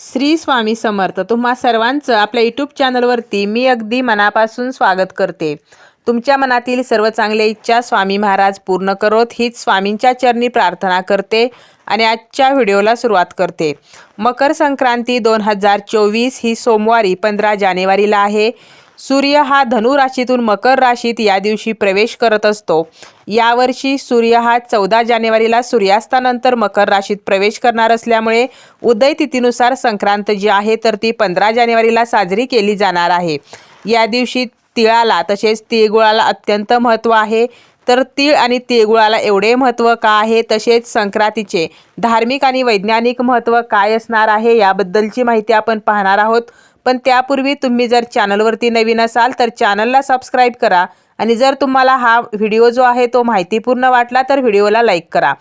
श्री स्वामी समर्थ. तुम्हा सर्वांचं आपल्या यूट्यूब चॅनलवरती मी अगदी मनापासून स्वागत करते. तुमच्या मनातील सर्व चांगल्या इच्छा स्वामी महाराज पूर्ण करोत हीच स्वामींच्या चरणी प्रार्थना करते आणि आजच्या व्हिडिओला सुरुवात करते. मकर संक्रांती दोन हजार चोवीस ही सोमवारी पंधरा जानेवारीला आहे. सूर्य हा धनु राशीतून मकर राशीत या दिवशी प्रवेश करत असतो. यावर्षी सूर्य हा चौदा जानेवारीला सूर्यास्तानंतर मकर राशीत प्रवेश करणार असल्यामुळे उदय तिथीनुसार संक्रांत जी आहे तर ती पंधरा जानेवारीला साजरी केली जाणार आहे. या दिवशी तिळाला तसेच तिळगुळाला अत्यंत महत्त्व आहे. तर तीळ आणि तिळगुळाला एवढे महत्त्व का आहे? तसेच संक्रांतीचे धार्मिक आणि वैज्ञानिक महत्त्व काय असणार आहे? याबद्दलची माहिती आपण पाहणार आहोत. पण त्यापूर्वी तुम्ही जर चॅनलवरती नवीन असाल तर चॅनलला सबस्क्राईब करा. आणि जर तुम्हाला हा व्हिडिओ जो आहे तो माहितीपूर्ण वाटला तर व्हिडिओला लाईक करा.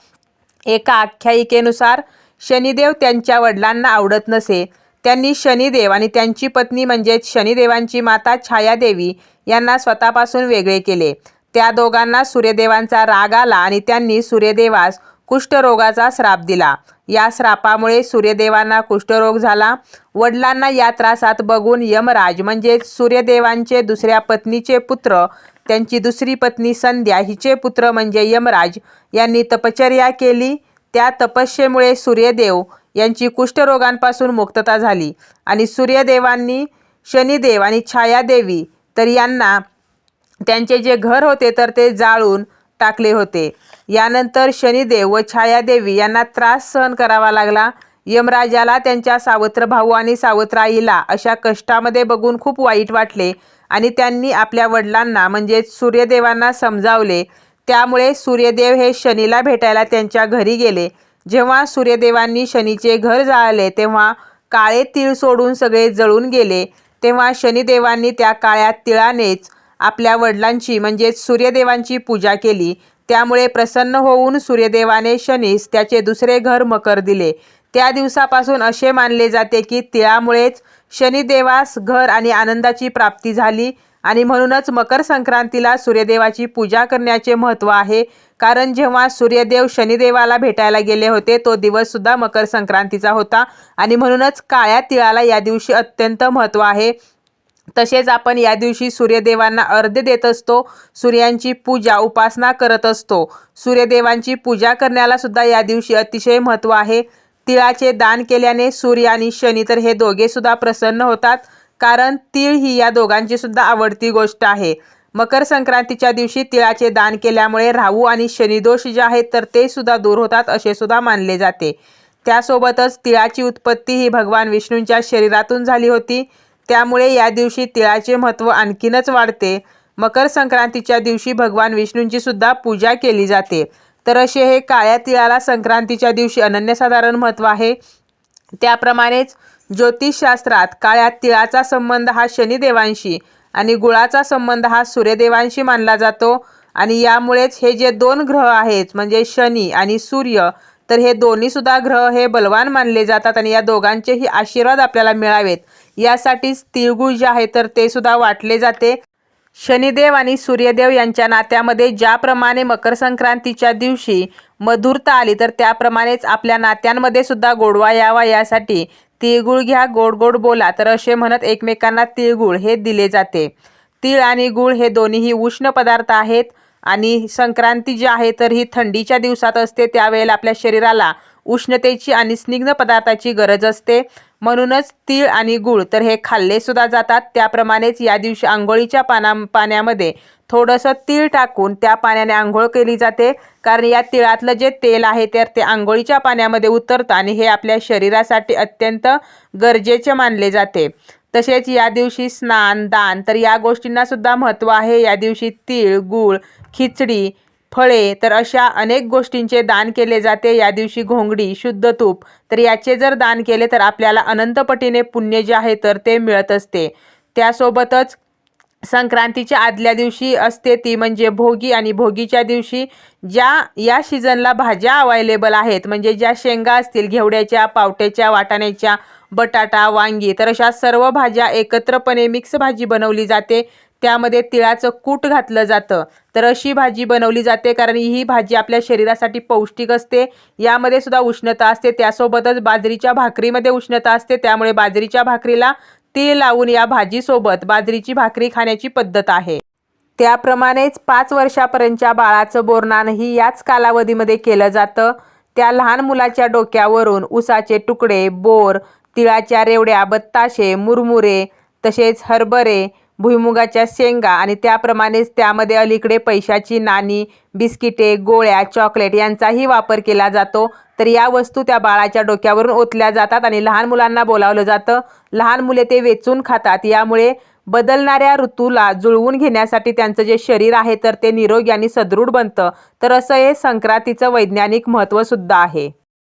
एका आख्यायिकेनुसार शनिदेव त्यांच्या वडिलांना आवडत नसे. त्यांनी शनिदेव आणि त्यांची पत्नी म्हणजेच शनिदेवांची माता छायादेवी यांना स्वतःपासून वेगळे केले. त्या दोघांना सूर्यदेवांचा राग आला आणि त्यांनी सूर्यदेवास कुष्ठरोगाचा श्राप दिला. या श्रापामुळे सूर्यदेवांना कुष्ठरोग झाला. वडिलांना या त्रासात बघून यमराज म्हणजे सूर्यदेवांचे दुसऱ्या पत्नीचे पुत्र त्यांची दुसरी पत्नी संध्या हिचे पुत्र म्हणजे यमराज यांनी तपश्चर्या केली. त्या तपस्येमुळे सूर्यदेव यांची कुष्ठरोगांपासून मुक्तता झाली आणि सूर्यदेवांनी शनिदेव आणि छायादेवी तर यांना त्यांचे जे घर होते तर ते जाळून टाकले होते. यानंतर शनिदेव व छायादेवी यांना त्रास सहन करावा लागला. यमराजाला त्यांच्या सावत्र भाऊ आणि सावत्र आईला अशा कष्टामध्ये बघून खूप वाईट वाटले आणि त्यांनी आपल्या वडिलांना म्हणजेच सूर्यदेवांना समजावले. त्यामुळे सूर्यदेव हे शनीला भेटायला त्यांच्या घरी गेले. जेव्हा सूर्यदेवांनी शनीचे घर जाळले तेव्हा काळे तीळ सोडून सगळे जळून गेले. तेव्हा शनिदेवांनी त्या काळ्या तिळानेच आपल्या वडिलांची म्हणजेच सूर्यदेवांची पूजा केली. त्यामुळे प्रसन्न होऊन सूर्यदेवाने शनीस त्याचे दुसरे घर मकर दिले. त्या दिवसापासून असे मानले जाते की तिळामुळेच शनिदेवास घर आणि आनंदाची प्राप्ती झाली आणि म्हणूनच मकर संक्रांतीला सूर्यदेवाची पूजा करण्याचे महत्त्व आहे. कारण जेव्हा सूर्यदेव शनिदेवाला भेटायला गेले होते तो दिवससुद्धा मकर संक्रांतीचा होता आणि म्हणूनच काळ्या तिळाला या दिवशी अत्यंत महत्त्व आहे. तसेच आपण या दिवशी सूर्यदेवांना अर्ध्य देत असतो सूर्यांची पूजा उपासना करत असतो. सूर्यदेवांची पूजा करण्याला सुद्धा या दिवशी अतिशय महत्त्व आहे. तिळाचे दान केल्याने सूर्य आणि शनी तर हे दोघे सुद्धा प्रसन्न होतात कारण तीळ ही या दोघांची सुद्धा आवडती गोष्ट आहे. मकर संक्रांतीच्या दिवशी तिळाचे दान केल्यामुळे राहू आणि शनिदोष जे आहेत तर ते सुद्धा दूर होतात असे सुद्धा मानले जाते. त्यासोबतच तिळाची उत्पत्ती ही भगवान विष्णूंच्या शरीरातून झाली होती. त्यामुळे या दिवशी तिळाचे महत्त्व आणखीनच वाढते. मकर संक्रांतीच्या दिवशी भगवान विष्णूंची सुद्धा पूजा केली जाते. तर असे हे काळ्या तिळाला संक्रांतीच्या दिवशी अनन्यसाधारण महत्त्व आहे. त्याप्रमाणेच ज्योतिषशास्त्रात काळ्या तिळाचा संबंध हा शनिदेवांशी आणि गुळाचा संबंध हा सूर्यदेवांशी मानला जातो. आणि यामुळेच हे जे दोन ग्रह आहेत म्हणजे शनी आणि सूर्य तर हे दोन्हीसुद्धा ग्रह हे बलवान मानले जातात आणि या दोघांचेही आशीर्वाद आपल्याला मिळावेत. यासाठीच तिळगुळ जे आहे तर ते सुद्धा वाटले जाते. शनिदेव आणि सूर्यदेव यांच्या नात्यामध्ये ज्याप्रमाणे मकर संक्रांतीच्या दिवशी मधुरता आली तर त्याप्रमाणेच आपल्या नात्यांमध्ये सुद्धा गोडवा यावा यासाठी तिळगुळ घ्या गोड गोड बोला तर असे म्हणत एकमेकांना तिळगुळ हे दिले जाते. तीळ आणि गुळ हे दोन्हीही उष्ण पदार्थ आहेत आणि संक्रांती जी आहे तर ही थंडीच्या दिवसात असते त्यावेळेला आपल्या शरीराला उष्णतेची आणि स्निग्ध पदार्थाची गरज असते. म्हणूनच तीळ आणि गूळ तर हे खाल्ले सुद्धा जातात. त्याप्रमाणेच या दिवशी आंघोळीच्या पाना पाण्यामध्ये थोडंसं तीळ टाकून त्या पाण्याने आंघोळ केली जाते. कारण या तिळातलं जे तेल आहे तर ते आंघोळीच्या पाण्यामध्ये उतरतं आणि हे आपल्या शरीरासाठी अत्यंत गरजेचे मानले जाते. तसेच या दिवशी स्नान दान तर या गोष्टींना सुद्धा महत्त्व आहे. या दिवशी तीळ गूळ खिचडी फळे तर अशा अनेक गोष्टींचे दान केले जाते. या दिवशी घोंगडी शुद्ध तूप तर याचे जर दान केले तर आपल्याला अनंतपटीने पुण्य जे आहे तर ते मिळत असते. त्यासोबतच संक्रांतीच्या आदल्या दिवशी असते ती म्हणजे भोगी आणि भोगीच्या दिवशी ज्या या सीझनला भाज्या अवेलेबल आहेत म्हणजे ज्या शेंगा असतील घेवड्याच्या पावट्याच्या वाटाण्याच्या बटाटा वांगी तर अशा सर्व भाज्या एकत्रपणे मिक्स भाजी बनवली जाते. त्यामध्ये तिळाचं कूट घातलं जातं. तर अशी भाजी बनवली जाते कारण ही भाजी आपल्या शरीरासाठी पौष्टिक असते. यामध्ये सुद्धा उष्णता असते. त्यासोबतच बाजरीच्या भाकरीमध्ये उष्णता असते. त्यामुळे बाजरीच्या भाकरीला तीळ लावून या भाजीसोबत बाजरीची भाकरी खाण्याची पद्धत आहे. त्याप्रमाणेच पाच वर्षापर्यंतच्या बाळाचं बोरनानही याच कालावधीमध्ये केलं जातं. त्या लहान मुलाच्या डोक्यावरून उसाचे तुकडे बोर तिळाच्या रेवड्या बत्ताशे मुरमुरे तसेच हरभरे भुईमुगाच्या शेंगा आणि त्याप्रमाणेच त्यामध्ये अलीकडे पैशाची नाणी बिस्किटे गोळ्या चॉकलेट यांचाही वापर केला जातो. तर या वस्तू त्या बाळाच्या डोक्यावरून ओतल्या जातात आणि लहान मुलांना बोलावलं जातं. लहान मुले ते वेचून खातात. यामुळे बदलणाऱ्या ऋतूला जुळवून घेण्यासाठी त्यांचं जे शरीर आहे तर ते निरोगी आणि सदृढ बनतं. तर असं हे संक्रांतीचं वैज्ञानिक महत्त्वसुद्धा आहे.